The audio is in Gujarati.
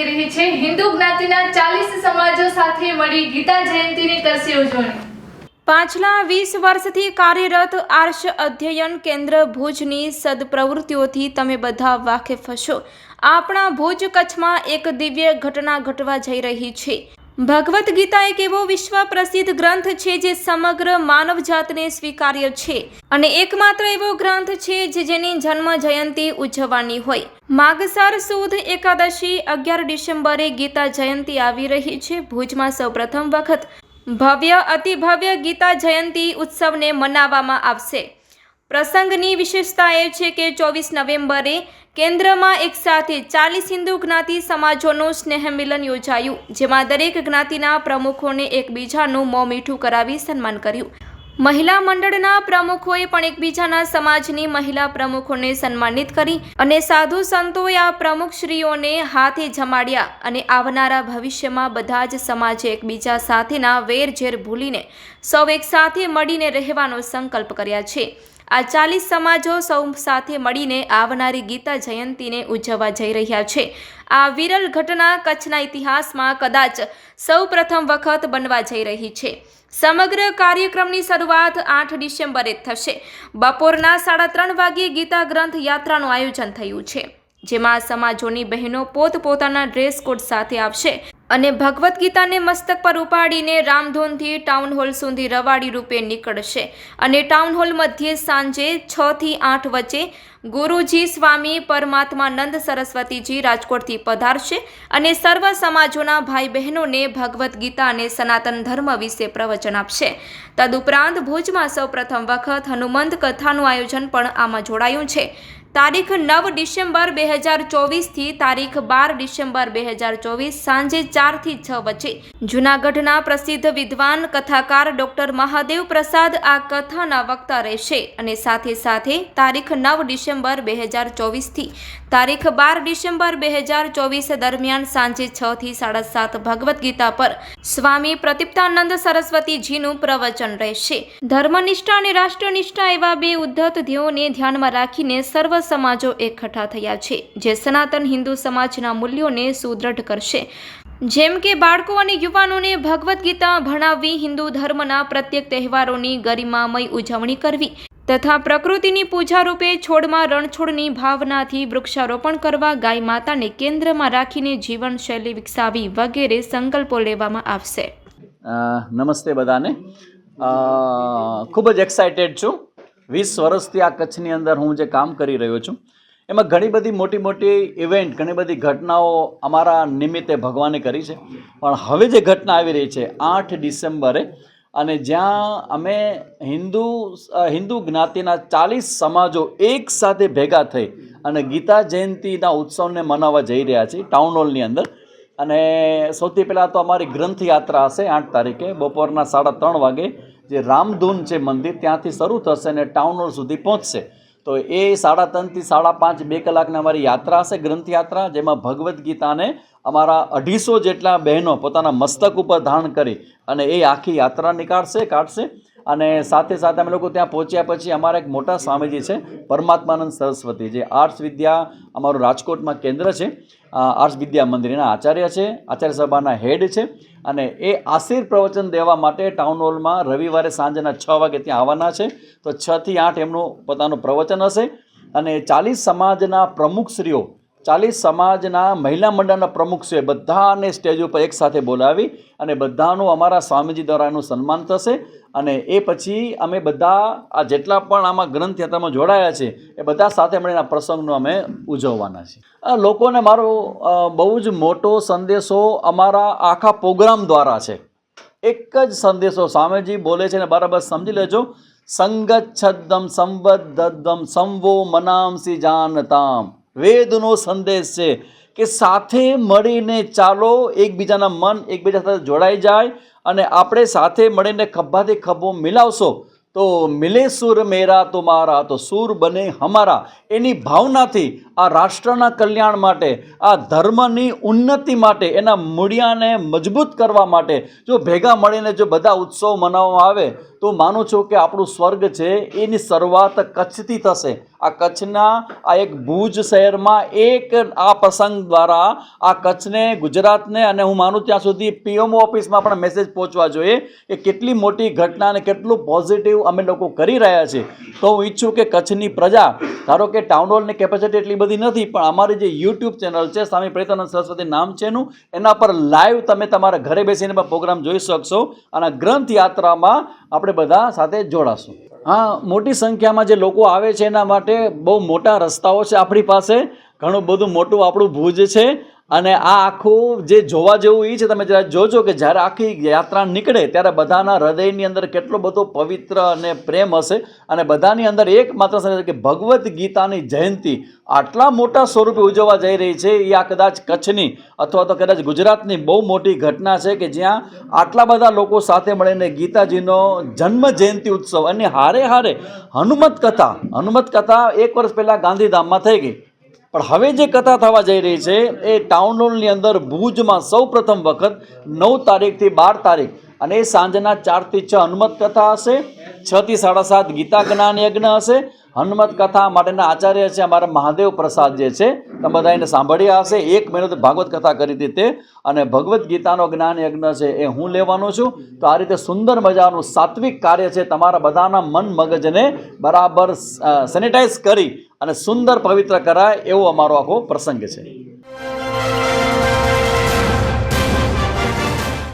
જઈ રહી છે. હિન્દુ જ્ઞાતિના ચાલીસ સમાજો સાથે મળી ગીતા જયંતિની કરશે ઉજવણી. પાછલા વીસ વર્ષથી કાર્યરત આર્ષ અધ્યયન કેન્દ્ર ભુજની સદપ્રવૃત્તિઓથી તમે બધા વાકેફ હશો. આપણા ભુજ કચ્છમાં એક દિવ્ય ઘટના ઘટવા જઈ રહી છે. ભગવદ્ ગીતા એક એવો વિશ્વ પ્રસિદ્ધ ગ્રંથ છે જે સમગ્ર માનવજાતને સ્વીકાર્ય છે. અને એકમાત્ર એવો ગ્રંથ છે જે જેની જન્મ જયંતિ ઉજવવાની હોય. માગસર સુદ એકાદશી અગિયાર ડિસેમ્બરે ગીતા જયંતિ આવી રહી છે. ભુજમાં સૌપ્રથમ વખત ભવ્ય અતિ ભવ્ય ગીતા જયંતિ ઉત્સવને મનાવવામાં આવશે. પ્રસંગની વિશેષતા એ છે કે ચોવીસ નવેમ્બરે કેન્દ્રમાં એક સાથે ચાલીસ હિન્દુ જ્ઞાતિ સમાજોનું સ્નેહ મિલન યોજાયું, જેમાં દરેક જ્ઞાતિના પ્રમુખોને એકબીજાનું મોં મીઠું કરાવી સન્માન કર્યું. મહિલા મંડળના પ્રમુખોએ પણ એકબીજાના સમાજની મહિલા પ્રમુખોને સન્માનિત કરી અને સાધુ સંતોએ આ પ્રમુખશ્રીઓને હાથે જમાડ્યા અને આવનારા ભવિષ્યમાં બધા જ સમાજે એકબીજા સાથેના વેર ઝેર ભૂલીને સૌ એક સાથે મળીને રહેવાનો સંકલ્પ કર્યા છે. આ ચાલીસ સમાજો સૌ સાથે મળીને આવનારી ગીતા જયંતીને ઉજવવા જઈ રહ્યા છે. આ વિરલ ઘટના કચ્છના ઇતિહાસમાં કદાચ સૌ પ્રથમ વખત બનવા જઈ રહી છે. સમગ્ર કાર્યક્રમની શરૂઆત આઠ ડિસેમ્બરે થશે. બપોરના સાડા ત્રણ વાગ્યે ગીતા ગ્રંથ યાત્રાનું આયોજન થયું છે. જેમાં સમાજોની બહેનો પોતપોતાના ડ્રેસ કોડ સાથે આવશે. અને ભગવદ્ ગીતાને મસ્તક પર ઉપાડીને રામધૂનથી ટાઉન હોલ સુધી રવાડી રૂપે નીકળશે. અને ટાઉન હોલ મધ્યે સાંજે છ થી આઠ વચ્ચે ગુરુજી સ્વામી પરમાત્માનંદ સરસ્વતીજી રાજકોટથી પધારશે અને સર્વ સમાજોના ભાઈ બહેનોને ભગવદ્ ગીતા અને સનાતન ધર્મ વિશે પ્રવચન આપશે. તદુપરાંત ભુજમાં સૌપ્રથમ વખત હનુમંત કથાનું આયોજન પણ આમાં જોડાયું છે. તારીખ નવ ડિસેમ્બર બે હજાર ચોવીસથી તારીખ બાર ડિસેમ્બર બે હજાર ચોવીસ સાંજે ચારથી છ વચ્ચે. જૂનાગઢના પ્રસિદ્ધ વિદ્વાન કથાકાર ડોક્ટર મહાદેવ પ્રસાદ આ કથાના વક્તા રહેશે અને સાથે સાથે તારીખ નવ ડિસેમ્બર બે હજાર ચોવીસથી તારીખ બાર ડિસેમ્બર બે હજાર ચોવીસ દરમિયાન સાંજે છથી સાડા સાત ભગવદ્ ગીતા પર સ્વામી પ્રતિપ્તાનંદ સરસ્વતીજીનું પ્રવચન રહેશે. ધર્મનિષ્ઠા અને રાષ્ટ્રનિષ્ઠા એવા બે ઉદ્ધત ધ્યેયોને ધ્યાનમાં રાખીને સર્વ સમાજો એકઠા થયા છે, જે સનાતન હિન્દુ સમાજના મૂલ્યોને સુદૃઢ કરશે. જેમ કે બાળકો અને યુવાનોને ભગવદ્ ગીતા ભણાવવી, હિન્દુ ધર્મના પ્રત્યેક તહેવારોની ગરિમામય ઉજવણી કરવી, તથા પ્રકૃતિની પૂજા રૂપે છોડમાં રણછોડની ભાવનાથી વૃક્ષારોપણ કરવા, ગાય માતાને કેન્દ્રમાં રાખીને જીવનશૈલી વિકસાવી વગેરે સંકલ્પો લેવામાં આવશે. નમસ્તે બધાને. ખૂબ જ એક્સાઇટેડ છું. વીસ વર્ષથી આ કચ્છની અંદર હું જે કામ કરી રહ્યો છું, એમાં ઘણી બધી મોટી મોટી ઇવેન્ટ ઘણી બધી ઘટનાઓ અમારા નિમિત્તે ભગવાને કરી છે. પણ હવે જે ઘટના આવી રહી છે, આઠ ડિસેમ્બરે, અને જ્યાં અમે હિન્દુ હિન્દુ જ્ઞાતિના ચાલીસ સમાજો એક સાથે ભેગા થઈ અને ગીતા જયંતિના ઉત્સવને મનાવવા જઈ રહ્યા છીએ ટાઉન હોલની અંદર. અને સૌથી પહેલાં તો અમારી ગ્રંથ યાત્રા હશે આઠ તારીખે, બપોરના સાડા ત્રણ વાગે જે રામધૂન છે મંદિર, ત્યાંથી શરૂ થશે અને ટાઉન હોલ સુધી પહોંચશે. તો એ સાડા ત્રણથી સાડા પાંચ, બે કલાકની અમારી યાત્રા હશે ગ્રંથ યાત્રા જેમાં ભગવદ્ ગીતાને અમારા અઢીસો જેટલા બહેનો પોતાના મસ્તક ઉપર ધારણ કરી અને એ આખી યાત્રા નીકાળશે, કાઢશે. અને સાથે સાથે અમે લોકો ત્યાં પહોંચ્યા પછી અમારા એક મોટા સ્વામીજી છે, પરમાત્માનંદ સરસ્વતી, જે આર્ટ્સ વિદ્યા અમારું રાજકોટમાં કેન્દ્ર છે. આ આર્ટ્સ વિદ્યા મંદિરના આચાર્ય છે, આચાર્ય સભાના હેડ છે અને એ આશીર પ્રવચન દેવા માટે ટાઉન હોલમાં રવિવારે સાંજના છ વાગે ત્યાં આવવાના છે. તો છથી આઠ એમનું પોતાનું પ્રવચન હશે અને ચાલીસ સમાજના પ્રમુખશ્રીઓ ચાલીસ સમાજના મહિલા મંડળના પ્રમુખ છે. બધાને સ્ટેજ ઉપર એકસાથે બોલાવી અને બધાનું અમારા સ્વામીજી દ્વારા એનું સન્માન થશે. અને એ પછી અમે બધા આ જેટલા પણ આમાં ગ્રંથ યાત્રામાં જોડાયા છે, એ બધા સાથે મળીને આ પ્રસંગનો અમે ઉજવવાના છીએ. લોકોને મારો બહુ જ મોટો સંદેશો અમારા આખા પ્રોગ્રામ દ્વારા છે. એક જ સંદેશો સ્વામીજી બોલે છે ને બરાબર સમજી લેજો. સંગત છદ્દમ સંવદ્દમ સંવો મનામસી જાનતામ. વેદનો સંદેશ છે કે સાથે મળીને ચાલો, એકબીજાના મન એકબીજા સાથે જોડાઈ જાય અને આપણે સાથે મળીને ખભાથી ખભો મિલાવશો, તો મિલે સુર મેરા તો મારા, તો સુર બને હમારા. એની ભાવનાથી આ રાષ્ટ્રના કલ્યાણ માટે, આ ધર્મની ઉન્નતિ માટે, એના મૂળિયાને મજબૂત કરવા માટે, જો ભેગા મળીને જો બધા ઉત્સવ મનાવવામાં આવે તો માનું છું કે આપણું સ્વર્ગ છે, એની શરૂઆત કચ્છથી થશે. આ કચ્છના આ એક ભુજ શહેરમાં એક આ પ્રસંગ દ્વારા આ કચ્છને, ગુજરાતને અને હું માનું ત્યાં સુધી પીએમઓ ઓફિસમાં પણ મેસેજ પહોંચવા જોઈએ કે કેટલી મોટી ઘટના અને કેટલું પોઝિટિવ અમે લોકો કરી રહ્યા છીએ તો હું ઈચ્છું કે કચ્છની પ્રજા, ધારો કે ટાઉન હોલની કેપેસિટી એટલી બધી નથી, પણ અમારી જે યુટ્યુબ ચેનલ છે, સ્વામી પ્રેતાનંદ સરસ્વતી નામ છે એનું, એના પર લાઈવ તમે તમારા ઘરે બેસીને પણ પ્રોગ્રામ જોઈ શકશો. અને ગ્રંથ યાત્રામાં આપણે બધા સાથે જોડાશું. હા, મોટી સંખ્યામાં જે લોકો આવે છે એના માટે બહુ મોટા રસ્તાઓ છે આપણી પાસે. ઘણું બધું મોટું આપણું ભુજ છે. અને આ આખું જે જોવા જેવું એ છે, તમે જરા જોજો કે જ્યારે આખી યાત્રા નીકળે ત્યારે બધાના હૃદયની અંદર કેટલો બધો પવિત્ર અને પ્રેમ હશે અને બધાની અંદર એક માત્ર કે ભગવદ્ ગીતાની જયંતિ આટલા મોટા સ્વરૂપે ઉજવવા જઈ રહી છે એ આ કદાચ કચ્છની અથવા તો કદાચ ગુજરાતની બહુ મોટી ઘટના છે કે જ્યાં આટલા બધા લોકો સાથે મળીને ગીતાજીનો જન્મ જયંતિ ઉત્સવ અને હારે હારે હનુમત કથા હનુમત કથા એક વર્ષ પહેલાં ગાંધીધામમાં થઈ ગઈ. પણ હવે જે કથા થવા જઈ રહી છે, એ ટાઉન હોલની અંદર ભુજમાં સૌ પ્રથમ વખત નવ તારીખથી બાર તારીખ અને એ સાંજના ચારથી છ હનુમત કથા હશે, છથી સાડા સાત ગીતા જ્ઞાન યજ્ઞ હશે, હનુમત કથા માટેના આચાર્ય છે અમારા મહાદેવ પ્રસાદ જે છે, તમે બધા એને સાંભળ્યા હશે, એક મહિનો ભાગવત કથા કરી હતી તે, અને ભગવદ્ ગીતાનો જ્ઞાન યજ્ઞ છે એ હું લેવાનો છું, તો આ રીતે સુંદર મજાનું સાત્વિક કાર્ય છે તમારા બધાના મન મગજને બરાબર સેનિટાઈઝ કરી અને સુંદર પવિત્ર કરાય એવો અમારો આખો પ્રસંગ છે.